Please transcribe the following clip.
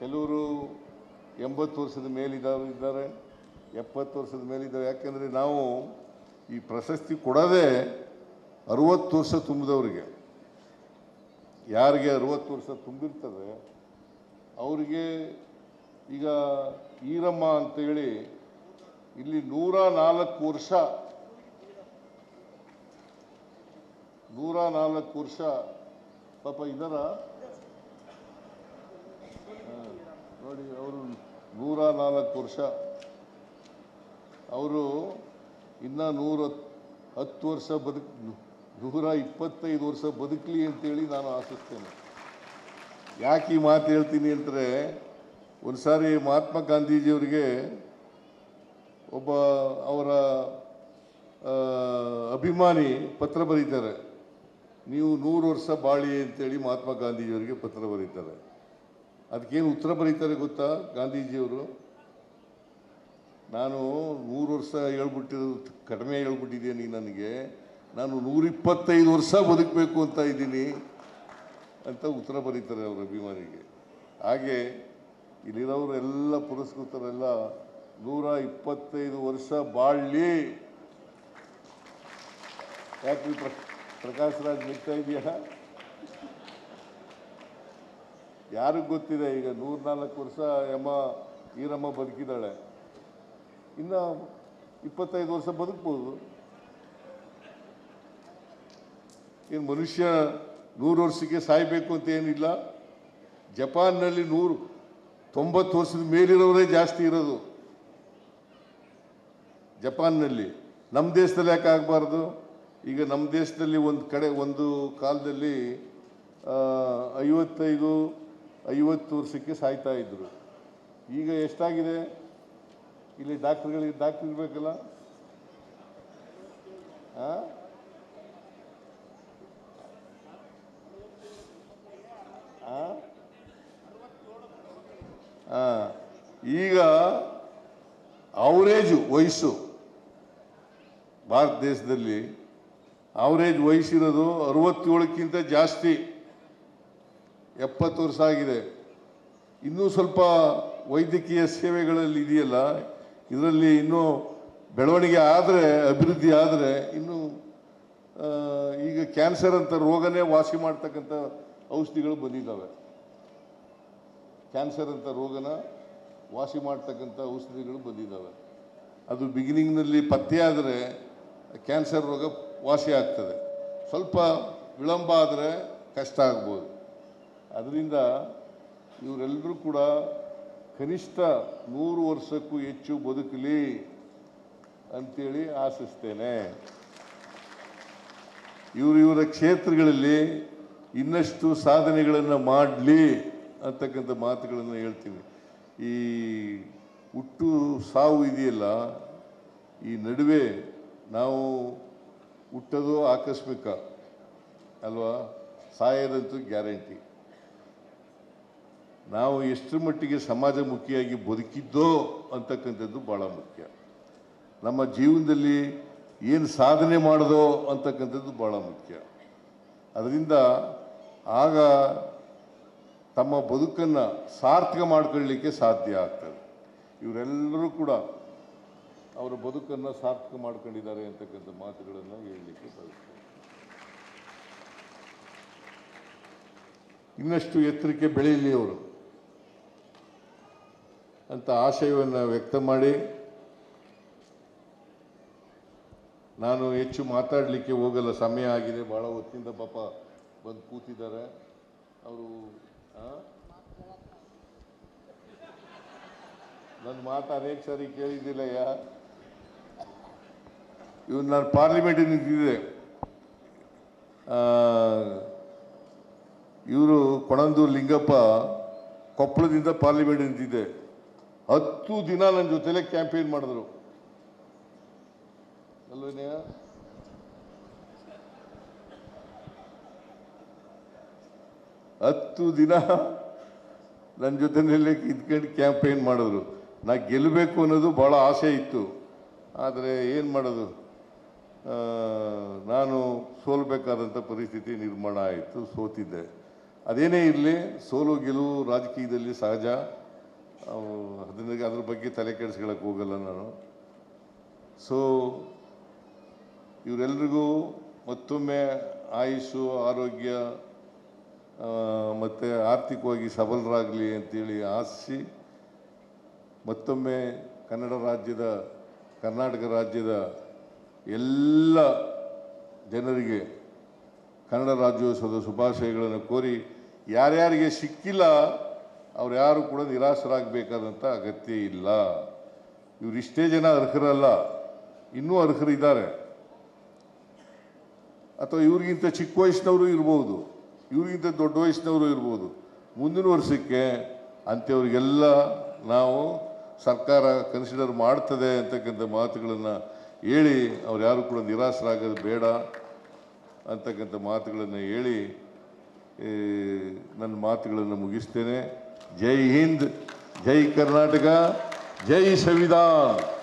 ಕೆಲವರು ಎಂಬತ್ತು ವರ್ಷದ ಮೇಲಿದ್ದವರು ಇದ್ದಾರೆ, ಎಪ್ಪತ್ತು ವರ್ಷದ ಮೇಲಿದ್ದಾವೆ. ಯಾಕೆಂದರೆ ನಾವು ಈ ಪ್ರಶಸ್ತಿ ಕೊಡೋದೇ ಅರುವತ್ತು ವರ್ಷ ತುಂಬಿದವರಿಗೆ. ಯಾರಿಗೆ ಅರುವತ್ತು ವರ್ಷ ತುಂಬಿರ್ತದೆ, ಅವರಿಗೆ ಈಗ ಈರಮ್ಮ ಅಂತೇಳಿ ಇಲ್ಲಿ ನೂರ ನಾಲ್ಕು ವರ್ಷ, ನೂರ ನಾಲ್ಕು ವರ್ಷ ಪಾಪ ಇದರ ನೋಡಿ, ಅವರು ನೂರ ನಾಲ್ಕು ವರ್ಷ. ಅವರು ಇನ್ನ ನೂರ ಹತ್ತು ವರ್ಷ ಬದುಕ್, ನೂರ ಇಪ್ಪತ್ತೈದು ವರ್ಷ ಬದುಕಲಿ ಅಂತೇಳಿ ನಾನು ಆಶಿಸ್ತೇನೆ. ಯಾಕೆ ಈ ಮಾತು ಹೇಳ್ತೀನಿ ಅಂದರೆ ಒಂದು ಸಾರಿ ಮಹಾತ್ಮ ಗಾಂಧೀಜಿಯವರಿಗೆ ಒಬ್ಬ ಅವರ ಅಭಿಮಾನಿ ಪತ್ರ ಬರೀತಾರೆ. ನೀವು ನೂರು ವರ್ಷ ಬಾಳಿ ಅಂತೇಳಿ ಮಹಾತ್ಮ ಗಾಂಧೀಜಿಯವರಿಗೆ ಪತ್ರ ಬರೀತಾರೆ. ಅದಕ್ಕೇನು ಉತ್ತರ ಬರೀತಾರೆ ಗೊತ್ತಾ ಗಾಂಧೀಜಿಯವರು? ನಾನು ನೂರು ವರ್ಷ ಹೇಳ್ಬಿಟ್ಟಿರೋದು ಕಡಿಮೆ ಹೇಳ್ಬಿಟ್ಟಿದ್ದೀನಿ ನನಗೆ. ನಾನು ನೂರಿಪ್ಪತ್ತೈದು ವರ್ಷ ಬದುಕಬೇಕು ಅಂತ ಇದ್ದೀನಿ ಅಂತ ಉತ್ತರ ಬರೀತಾರೆ ಅವರು ಅಭಿಮಾನಿಗೆ. ಹಾಗೆ ಇಲ್ಲಿರೋರೆಲ್ಲ ಪುರಸ್ಕೃತರೆಲ್ಲ ನೂರ ಇಪ್ಪತ್ತೈದು ವರ್ಷ ಬಾಳ್ಲಿ. ಯಾಕೆ ಪ್ರ ಪ್ರಕಾಶ್ ರಾಜ್ ನಿಲ್ತಾ ಇದೆಯಾ? ಯಾರಿಗೆ ಗೊತ್ತಿದೆ? ಈಗ ನೂರ್ನಾಲ್ಕು ವರ್ಷ ಯಮ್ಮ ಈರಮ್ಮ ಬದುಕಿದ್ದಾಳೆ. ಇನ್ನು ಇಪ್ಪತ್ತೈದು ವರ್ಷ ಬದುಕ್ಬೋದು. ಏನು ಮನುಷ್ಯ ನೂರು ವರ್ಷಕ್ಕೆ ಸಾಯಬೇಕು ಅಂತ ಏನಿಲ್ಲ. ಜಪಾನ್ನಲ್ಲಿ ನೂರು, ತೊಂಬತ್ತು ವರ್ಷದ ಮೇಲಿರೋರೇ ಜಾಸ್ತಿ ಇರೋದು. ಜಪಾನ್ನಲ್ಲಿ. ನಮ್ಮ ದೇಶದಲ್ಲಿ ಯಾಕೆ ಆಗಬಾರ್ದು? ಈಗ ನಮ್ಮ ದೇಶದಲ್ಲಿ ಒಂದು ಕಡೆ, ಒಂದು ಕಾಲದಲ್ಲಿ ಐವತ್ತೈದು ಐವತ್ತು ವರ್ಷಕ್ಕೆ ಸಾಯ್ತಾ ಇದ್ರು. ಈಗ ಎಷ್ಟಾಗಿದೆ? ಇಲ್ಲಿ ಡಾಕ್ಟ್ರುಗಳಿಗೆ ಡಾಕ್ಟರ್ ಇರಬೇಕಲ್ಲ? ಈಗ ಅವರೇಜು ವಯಸ್ಸು. ಭಾರತ ದೇಶದಲ್ಲಿ ಅವರೇಜ್ ವಯಸ್ಸಿರೋದು ಅರವತ್ತೇಳಕ್ಕಿಂತ ಜಾಸ್ತಿ. ಎಪ್ಪತ್ತು ವರ್ಷ ಆಗಿದೆ. ಇನ್ನೂ ಸ್ವಲ್ಪ ವೈದ್ಯಕೀಯ ಸೇವೆಗಳಲ್ಲಿ ಇದೆಯಲ್ಲ, ಇದರಲ್ಲಿ ಇನ್ನೂ ಬೆಳವಣಿಗೆ ಆದರೆ, ಅಭಿವೃದ್ಧಿ ಆದರೆ, ಇನ್ನು ಈಗ ಕ್ಯಾನ್ಸರ್ ಅಂತ ರೋಗನೇ ವಾಸಿ ಮಾಡ್ತಕ್ಕಂಥ ಔಷಧಿಗಳು ಬಂದಿದ್ದಾವೆ. ಕ್ಯಾನ್ಸರ್ ಅಂತ ರೋಗನ ವಾಸಿ ಮಾಡ್ತಕ್ಕಂಥ ಔಷಧಿಗಳು ಬಂದಿದ್ದಾವೆ. ಅದು ಬಿಗಿನಿಂಗ್ನಲ್ಲಿ ಪತ್ತೆ ಆದರೆ ಕ್ಯಾನ್ಸರ್ ರೋಗ ವಾಸಿ ಆಗ್ತದೆ. ಸ್ವಲ್ಪ ವಿಳಂಬ ಆದರೆ ಕಷ್ಟ ಆಗ್ಬೋದು. ಅದರಿಂದ ಇವರೆಲ್ಲರೂ ಕೂಡ ಕನಿಷ್ಠ ನೂರು ವರ್ಷಕ್ಕೂ ಹೆಚ್ಚು ಬದುಕಲಿ ಅಂತೇಳಿ ಆಶಿಸ್ತೇನೆ. ಇವರು ಇವರ ಕ್ಷೇತ್ರಗಳಲ್ಲಿ ಇನ್ನಷ್ಟು ಸಾಧನೆಗಳನ್ನು ಮಾಡಲಿ ಅಂತಕ್ಕಂಥ ಮಾತುಗಳನ್ನು ಹೇಳ್ತೀನಿ ಈ ಹುಟ್ಟು ಸಾವು ಇದೆಯಲ್ಲ, ಈ ನಡುವೆ ನಾವು ಹುಟ್ಟೋದು ಆಕಸ್ಮಿಕ, ಅಲ್ವಾ? ಸಾಯೋದಂತೂ ಗ್ಯಾರಂಟಿ. ನಾವು ಎಷ್ಟರ ಮಟ್ಟಿಗೆ ಸಮಾಜಮುಖಿಯಾಗಿ ಬದುಕಿದ್ದೋ ಅಂತಕ್ಕಂಥದ್ದು ಭಾಳ ಮುಖ್ಯ. ನಮ್ಮ ಜೀವನದಲ್ಲಿ ಏನು ಸಾಧನೆ ಮಾಡಿದೋ ಅಂತಕ್ಕಂಥದ್ದು ಭಾಳ ಮುಖ್ಯ. ಅದರಿಂದ ಆಗ ತಮ್ಮ ಬದುಕನ್ನು ಸಾರ್ಥಕ ಮಾಡ್ಕೊಳ್ಳಿಕ್ಕೆ ಸಾಧ್ಯ ಆಗ್ತದೆ. ಇವರೆಲ್ಲರೂ ಕೂಡ ಅವರ ಬದುಕನ್ನು ಸಾರ್ಥಕ ಮಾಡ್ಕೊಂಡಿದ್ದಾರೆ ಅಂತಕ್ಕಂಥ ಮಾತುಗಳನ್ನು ಹೇಳಲಿಕ್ಕೆ ಬರುತ್ತೆ ಇನ್ನಷ್ಟು ಎತ್ತರಕ್ಕೆ ಬೆಳೆಯಲಿ ಅವರು. ಅಂತ ಆಶಯವನ್ನು ವ್ಯಕ್ತ ಮಾಡಿ ನಾನು ಹೆಚ್ಚು ಮಾತಾಡಲಿಕ್ಕೆ ಹೋಗಲ್ಲ, ಸಮಯ ಆಗಿದೆ ಭಾಳ ಹೊತ್ತಿಂದ ಪಾಪ ಬಂದು ಕೂತಿದ್ದಾರೆ. ಅವರು ನನ್ನ ಮಾತು ಅನೇಕ ಸಾರಿ ಕೇಳಿದ್ದಿಲ್ಲಯ್ಯ. ಇವನು ನಾನು ಪಾರ್ಲಿಮೆಂಟಿಗೆ ನಿಂತಿದ್ದೆ. ಇವರು ಕೊಣಂದೂರು ಲಿಂಗಪ್ಪ ಕೊಪ್ಪಳದಿಂದ ಪಾರ್ಲಿಮೆಂಟ್ ನಿಂತಿದ್ದೆ. ಹತ್ತು ದಿನ ನನ್ನ ಜೊತೆಲೆ ಕ್ಯಾಂಪೇನ್ ಮಾಡಿದ್ರು. ಅಲ್ವೇನೆಯ ಹತ್ತು ದಿನ ನನ್ನ ಜೊತೆಯಲ್ಲಿ ಇದ್ಕೊಂಡು ಕ್ಯಾಂಪೇನ್ ಮಾಡಿದ್ರು. ನಾ ಗೆಲ್ಲಬೇಕು ಅನ್ನೋದು ಭಾಳ ಆಸೆ ಇತ್ತು. ಆದರೆ ಏನು ಮಾಡೋದು? ನಾನು ಸೋಲ್ಬೇಕಾದಂಥ ಪರಿಸ್ಥಿತಿ ನಿರ್ಮಾಣ ಆಯಿತು, ಸೋತಿದ್ದೆ. ಅದೇನೇ ಇರಲಿ, ಸೋಲು ಗೆಲುವು ರಾಜಕೀಯದಲ್ಲಿ ಸಹಜ. ಅವು ಅದನ್ನ ಅದ್ರ ಬಗ್ಗೆ ತಲೆ ಕೆಡಿಸ್ಕೊಳಕ್ಕೆ ಹೋಗಲ್ಲ ನಾನು. ಸೊ ಇವರೆಲ್ರಿಗೂ ಮತ್ತೊಮ್ಮೆ ಆಯುಷು, ಆರೋಗ್ಯ ಮತ್ತು ಆರ್ಥಿಕವಾಗಿ ಸಬಲರಾಗಲಿ ಅಂತೇಳಿ ಆಶಿಸಿ ಮತ್ತೊಮ್ಮೆ ಕನ್ನಡ ರಾಜ್ಯದ, ಕರ್ನಾಟಕ ರಾಜ್ಯದ ಎಲ್ಲ ಜನರಿಗೆ ಕನ್ನಡ ರಾಜ್ಯೋತ್ಸವದ ಶುಭಾಶಯಗಳನ್ನು ಕೋರಿ, ಯಾರ್ಯಾರಿಗೆ ಸಿಕ್ಕಿಲ್ಲ ಅವ್ರು ಯಾರು ಕೂಡ ನಿರಾಶರಾಗಬೇಕಾದಂಥ ಅಗತ್ಯ ಇಲ್ಲ. ಇವರಿಷ್ಟೇ ಜನ ಅರ್ಹರಲ್ಲ. ಇನ್ನೂ ಅರ್ಹರಿದ್ದಾರೆ ಅಥವಾ ಇವ್ರಿಗಿಂತ ಚಿಕ್ಕ ವಯಸ್ಸಿನವರು ಇರ್ಬೋದು. ಇವ್ರಿಗಿಂತ ದೊಡ್ಡ ವಯಸ್ಸಿನವರು ಇರ್ಬೋದು. ಮುಂದಿನ ವರ್ಷಕ್ಕೆ ಅಂಥವ್ರಿಗೆಲ್ಲ ನಾವು ಸರ್ಕಾರ ಕನ್ಸಿಡರ್ ಮಾಡ್ತದೆ ಅಂತಕ್ಕಂಥ ಮಾತುಗಳನ್ನು ಹೇಳಿ, ಅವ್ರು ಯಾರು ಕೂಡ ನಿರಾಶರಾಗೋದು ಬೇಡ ಅಂತಕ್ಕಂಥ ಮಾತುಗಳನ್ನು ಹೇಳಿ ನನ್ನ ಮಾತುಗಳನ್ನು ಮುಗಿಸ್ತೇನೆ. जय हिंद जय कर्नाटका जय संविधान।